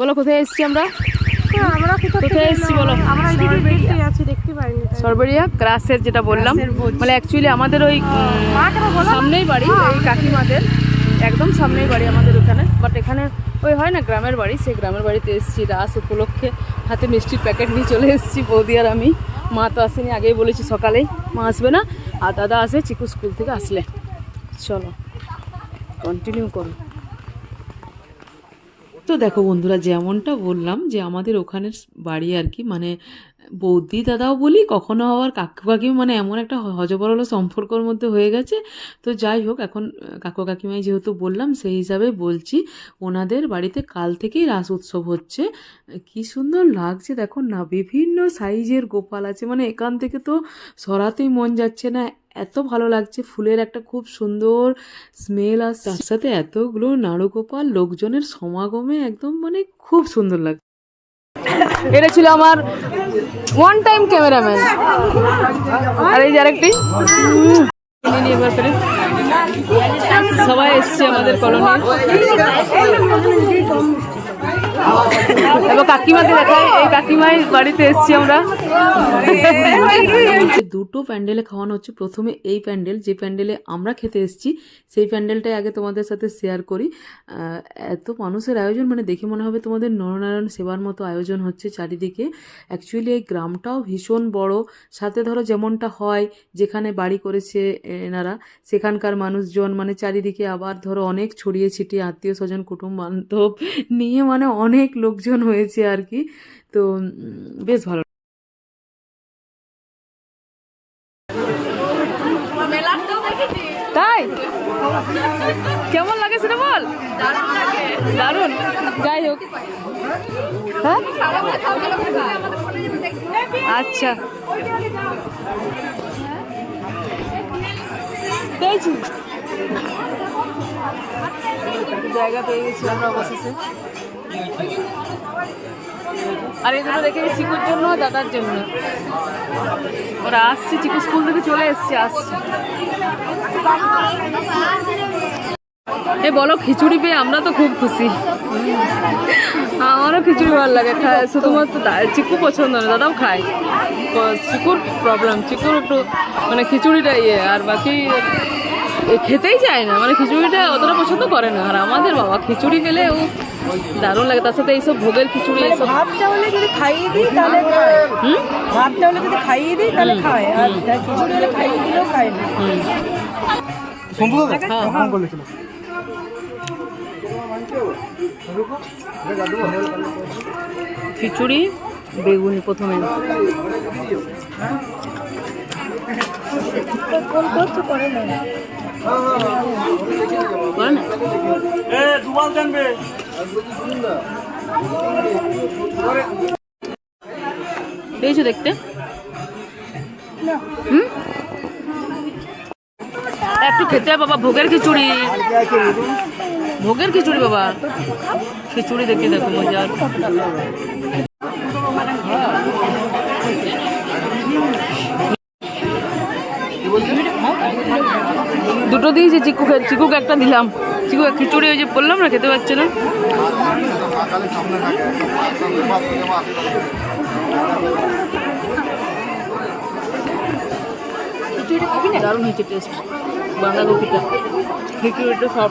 বলো কোথায় এসেছি আমরা? হ্যাঁ, আমরা কোথায় এসেছি বলো? আমরা আছি দেখতে পাইনি তাই। সরবরিয়া ক্রাসের যেটা বললাম। মানে অ্যাকচুয়ালি আমাদের ওই মা সামনেই বাড়ি এই কাকিমাদের। একদম সামনেই বাড়ি আমাদের ওখানে। বাট এখানে ওই হয় না গ্রামের বাড়ি সেই গ্রামের বাড়িতে এসেছি। রাস উপলক্ষে হাতে মিষ্টির প্যাকেট নিয়ে চলে এসেছি বৌদি আর আমি। মা তো আসেনি আগেই বলেছি সকালেই। মা আসবে না। আর দাদা আসে চিকু স্কুল থেকে আসলে। চলো কন্টিনিউ করো। তো দেখো বন্ধুরা, যেমনটা বললাম যে আমাদের ওখানের বাড়ি আর কি মানে বৌদি দাদাও বলি, কখনো আবার কাকু কাকিমা মানে এমন একটা হজবরল সম্পর্কর মধ্যে হয়ে গেছে। তো যাই হোক, এখন কাকু কাকিমাই যেহেতু বললাম, সেই হিসাবে বলছি, ওনাদের বাড়িতে কাল থেকেই রাস উৎসব হচ্ছে। কি সুন্দর লাগছে, দেখো না, বিভিন্ন সাইজের গোপাল আছে মানে এখান থেকে তো সরাতেই মন যাচ্ছে না এত ভালো লাগছে, ফুলের একটা খুব সুন্দর স্মেল আর তার সাথে এতগুলো নাড়ুগোপাল লোকজনের সমাগমে একদম মানে খুব সুন্দর লাগছে এটা ছিল আমার ওয়ান টাইম ক্যামেরাম্যান আর এই যে আরেকটি। সবাই এসছে আমাদের কলোনি কাকিমাকে দেখাই এই কাকিমাই বাড়িতে এসছি আমরা। দুটো প্যান্ডেলে খাওয়ানো হচ্ছে, প্রথমে এই প্যান্ডেল, যে প্যান্ডেলে আমরা খেতে এসেছি, সেই প্যান্ডেলটাই আগে তোমাদের সাথে শেয়ার করি। এত মানুষের আয়োজন মানে দেখে মনে হবে তোমাদের নরনারায়ণ সেবার মতো আয়োজন হচ্ছে চারিদিকে। অ্যাকচুয়ালি এই গ্রামটাও ভীষণ বড়। সাথে ধরো যেমনটা হয়, যেখানে বাড়ি করেছে এনারা, সেখানকার মানুষজন মানে চারিদিকে আবার ধরো অনেক ছড়িয়ে ছিটিয়ে আত্মীয় স্বজন, কুটুম বান্ধব নিয়ে মানে অনেক লোকজন হয়েছে। আর কি তো বেশ ভালো তাই? কেমন লাগে সেটা বল? দারুণ যাই হোক। হ্যাঁ? আচ্ছা। জায়গা পেয়ে গেছি আমরা অবশেষে। আর এগুলো রেখে চিকুর জন্য দাদার জন্য। ওরা আসছে, চিকু স্কুল থেকে চলে এসছে, আসছে। এ বলো, খিচুড়ি পেয়ে আমরা তো খুব খুশি। আমারও খিচুড়ি ভালো লাগে শুধুমাত্র চিকু পছন্দ না, দাদাও খায়। চিকুর প্রবলেম চিকুর একটু মানে খিচুড়িটা ইয়ে আর বাকি খেতেই চায় না। মানে খিচুড়িটা অতটা পছন্দ করে না। আর আমাদের বাবা, খিচুড়ি পেলে ও দারুণ লাগে তার সাথে এইসব ভোগের খিচুড়ি ভাতটা হলে যদি খাইয়ে দিই তাহলে ভাতটা হলে যদি খাইয়ে দিই তাহলে খায়। আর খিচুড়ি হলে খাইয়ে দিলেও খায় না। হুম হ্যাঁ। খিচুড়ি বেগুনি প্রথমে। ফোন করছ করে না? পেয়েছ দেখতে? হুম? একটু খেতে বাবা, ভোগের খিচুড়ি। ভোগের খিচুড়ি বাবা। খিচুড়ি দেখে দেখো মজার দুটো দিয়েছি চিকুকে চিকুকে একটা দিলাম। চিকু খিচুড়ি ওই যে বললাম না খেতে পারছে না? দারুণ হয়েছে টেস্ট বাঁধাকপিটা খিচুড়িটা সব।